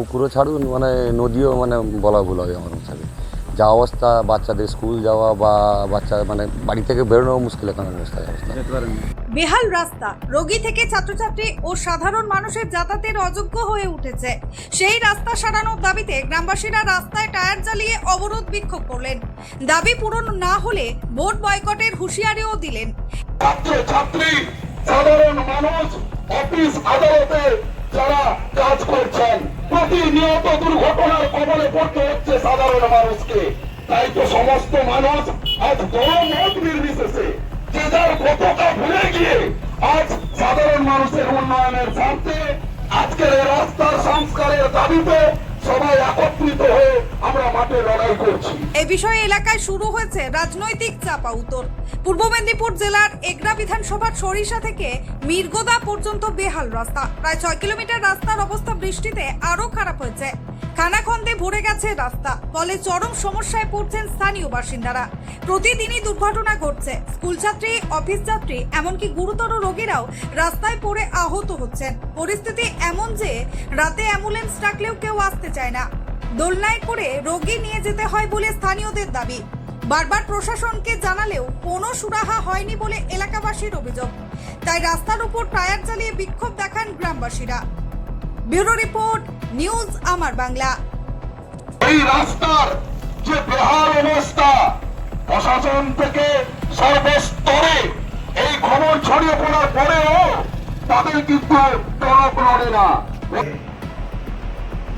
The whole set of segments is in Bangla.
পুকুরও ছাড়ুন মানে নদীও মানে বলা ভুল হবে আমার হিসাবে যা অবস্থা বাচ্চাদের স্কুল যাওয়া বা বাচ্চা মানে বাড়ি থেকে বেরোনো মুশকিল এখন অবস্থা। অবস্থা বেহাল রাস্তা রোগী থেকে ছাত্রছাত্রী ও সাধারণ মানুষের যাতায়াতের অযোগ্য হয়ে উঠেছে। সেই রাস্তা সারানোর দাবিতে গ্রামবাসীরা রাস্তায় টায়ার জ্বালিয়ে অবরোধ বিক্ষোভ করলেন। দাবি পূরণ না হলে ভোট বয়কটের হুঁশিয়ারিও দিলেন। ছাত্র ছাত্রী সাধারণ মানুষ অফিস আদালতে যারা কাজ করছেন, প্রতিনিয়ত দুর্ঘটনার কবলে পড়তে হচ্ছে সাধারণ মানুষকে। তাই তো সমস্ত মানুষ আজ বড় মত নির্বিশেষে, যে যার কতটা ভুলে গিয়ে আজ সাধারণ মানুষের উন্নয়নের স্বার্থে আজকের রাস্তার সংস্কারের দাবিতে সবাই একত্রিত হয়ে মাঠে লড়াই করছি। এ বিষয়ে এলাকায় শুরু হয়েছে রাজনৈতিক চাপা উত্তর। পূর্ব মেদিনীপুর জেলার এগরা বিধানসভার সরিষা থেকে মির্গোদা পর্যন্ত বেহাল রাস্তা। প্রায় ছয় কিলোমিটার রাস্তার অবস্থা বৃষ্টিতে আরও খারাপ হয়েছে। খানাখন্দে ভরে গেছে রাস্তা। ফলে চরম সমস্যায় পড়ছেন স্থানীয় বাসিন্দারা। প্রতিদিনই দুর্ঘটনা ঘটছে। স্কুল ছাত্রী অফিস যাত্রী এমনকি গুরুতর রোগীরাও রাস্তায় পড়ে আহত হচ্ছেন। পরিস্থিতি এমন যে, রাতে অ্যাম্বুলেন্স ডাকলেও কেউ আসতে চায় না। দোলনায় করে রোগী নিয়ে যেতে হয় বলে স্থানীয়দের দাবি। বারবার প্রশাসনকে জানালেও কোনো সুরাহা হয়নি বলে এলাকাবাসীর অভিযোগ। তাই রাস্তার উপর টায়ার চালিয়ে বিক্ষোভ দেখান গ্রামবাসীরা। ব্যুরো রিপোর্ট, নিউজ আমার বাংলা। এই রাস্তার যে বেহাল অবস্থা, প্রশাসন থেকে সর্বস্তরে এই খবর ছড়িয়ে পড়ার পরেও তাদের কিন্তু টনক নড়ে না।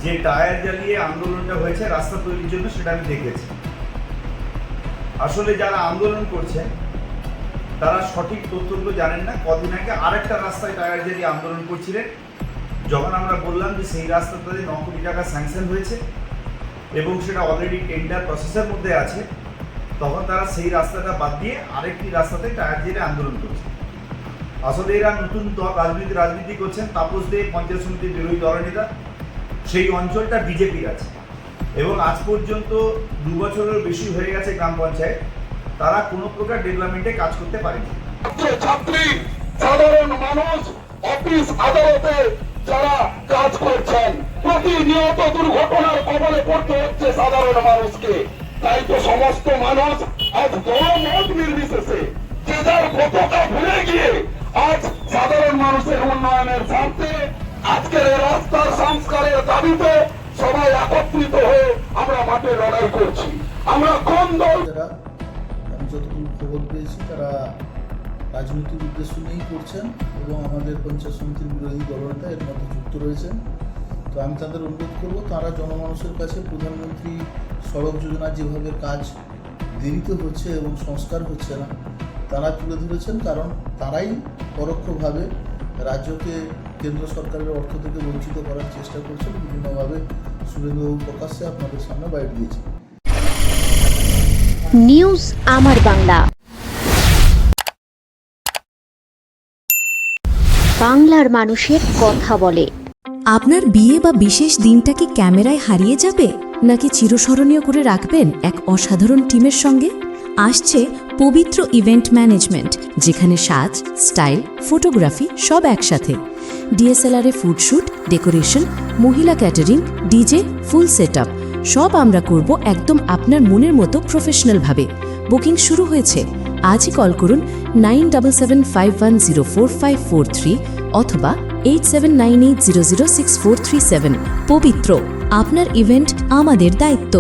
যে টায়ার জ্বালিয়ে আন্দোলনটা হয়েছে, রাস্তা তৈরির জন্য সেটা আমি দেখেছি। আসলে যারা আন্দোলন করছেন তারা সঠিক তথ্যগুলো জানেন না। কদিন আগে আরেকটা রাস্তায় টায়ার জ্বালিয়ে আন্দোলন করছিলেন। যখন আমরা বললাম যে সেই রাস্তাটাতে ন কোটি টাকা স্যাংশন হয়েছে এবং সেটা অলরেডি টেন্ডার প্রসেসের মধ্যে আছে, তখন তারা সেই রাস্তাটা বাদ দিয়ে আরেকটি রাস্তাতে টায়ার জেলে আন্দোলন করছে। আসলে এরা নতুন রাজনীতি রাজনীতি করছেন। তাপস দে, পঞ্চায়েত সমিতির বিরোধী দলনেতা। সেই অঞ্চলটা বিজেপির আছে। এবং আজ পর্যন্ত দু বছরের বেশি হয়ে গেছে গ্রাম পঞ্চায়েত। তারা কোনো প্রকার ডেভেলপমেন্টে কাজ করতে পারেনি। ছাত্রী, সাধারণ মানুষ, অফিস আদালতে যারা কাজ করছেন, প্রতিনিয়ত দুর্ঘটনার কবলে পড়তে হচ্ছে সাধারণ মানুষকে। তাই তো সমস্ত মানুষ আজ দল মত নির্বিশেষে, যে যার ভুলে গিয়ে আজ সাধারণ মানুষের উন্নয়নের স্বার্থে আজকের এই রাস্তার সংস্কারের দাবিতে সবাই একত্রিত হয়ে আমরা মাঠে লড়াই করছি। আমরা কোন দল আমি যতটুকু খবর পেয়েছি, তারা রাজনৈতিক উদ্দেশ্য নিয়েই করছেন এবং আমাদের পঞ্চায়েত সমিতির বিরোধী দলনেতা এর মধ্যে যুক্ত রয়েছেন। তো আমি তাদের অনুরোধ করব, তারা জনমানুষের কাছে প্রধানমন্ত্রী সড়ক যোজনা যেভাবে কাজ দেরিতে হচ্ছে এবং সংস্কার হচ্ছে না, তারা তুলে ধরেছেন, কারণ তারাই পরোক্ষভাবে রাজ্যকে কেন্দ্র সরকারের অর্থ থেকে বঞ্চিত করার চেষ্টা করছেন বিভিন্নভাবে শুভেন্দুবাবু প্রকাশ্যে আপনাদের সামনে বাইট দিয়েছেন নিউজ আমার বাংলা। বাংলার মানুষের কথা বলে। আপনার বিয়ে বা বিশেষ দিনটা কি ক্যামেরায় হারিয়ে যাবে নাকি চিরস্মরণীয় করে রাখবেন এক অসাধারণ টিমের সঙ্গে? আসছে পবিত্র ইভেন্ট ম্যানেজমেন্ট যেখানে সাজ স্টাইল ফটোগ্রাফি সব একসাথে। ডিএসএলআরে ফুডশ্যুট ডেকোরেশন মহিলা ক্যাটারিং ডিজে ফুল সেট সব আমরা করব একদম আপনার মনের মতো প্রফেশনালভাবে বুকিং শুরু হয়েছে। আজই কল করুন nine double seven five one zero four five four three অথবা eight seven nine eight zero zero six four three seven Pabitra, আপনার ইভেন্ট আমাদের দায়িত্ব।